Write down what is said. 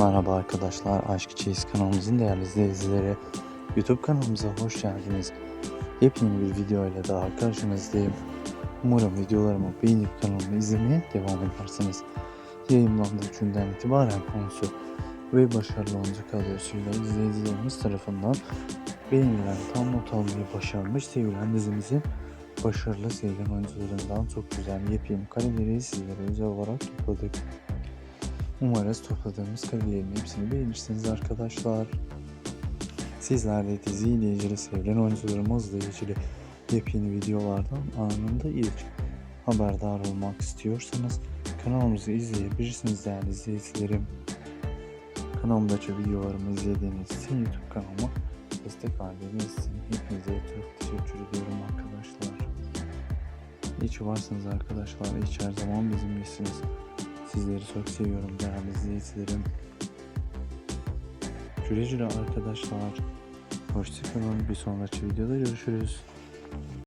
Merhaba arkadaşlar, Aşk Çeyiz kanalımızın değerli izleyicileri. YouTube kanalımıza hoş geldiniz. Yepyeni bir video ile daha karşınızdayım. Umarım videolarımı beğenip kanalımı izlemeye devam edersiniz. Yayınlandığı günden itibaren konusu ve başarılı oyuncu kadrosuyla izleyicilerimiz tarafından beğenilen tam not almayı başarmış sevilen dizimizin başarılı sevilen oyuncularından çok güzel yepyeni kareleri sizlere özel olarak topladık. Umarız topladığımız karelerin hepsini beğenirsiniz arkadaşlar. Sizler de diziyle ilgili sevilen oyuncularımızla ilgili yepyeni videolardan anında ilk haberdar olmak istiyorsanız kanalımızı izleyebilirsiniz değerli izleyicilerim. Kanalımdaki videolarımı izlediğiniz için YouTube kanalıma destek verdiğiniz için hepinize çok teşekkür ediyorum arkadaşlar. İyi ki varsınız arkadaşlar. Ki her zaman bizimlesiniz. Sizleri çok seviyorum değerli izleyicilerim. Güle güle arkadaşlar. Hoşçakalın. Bir sonraki videoda görüşürüz.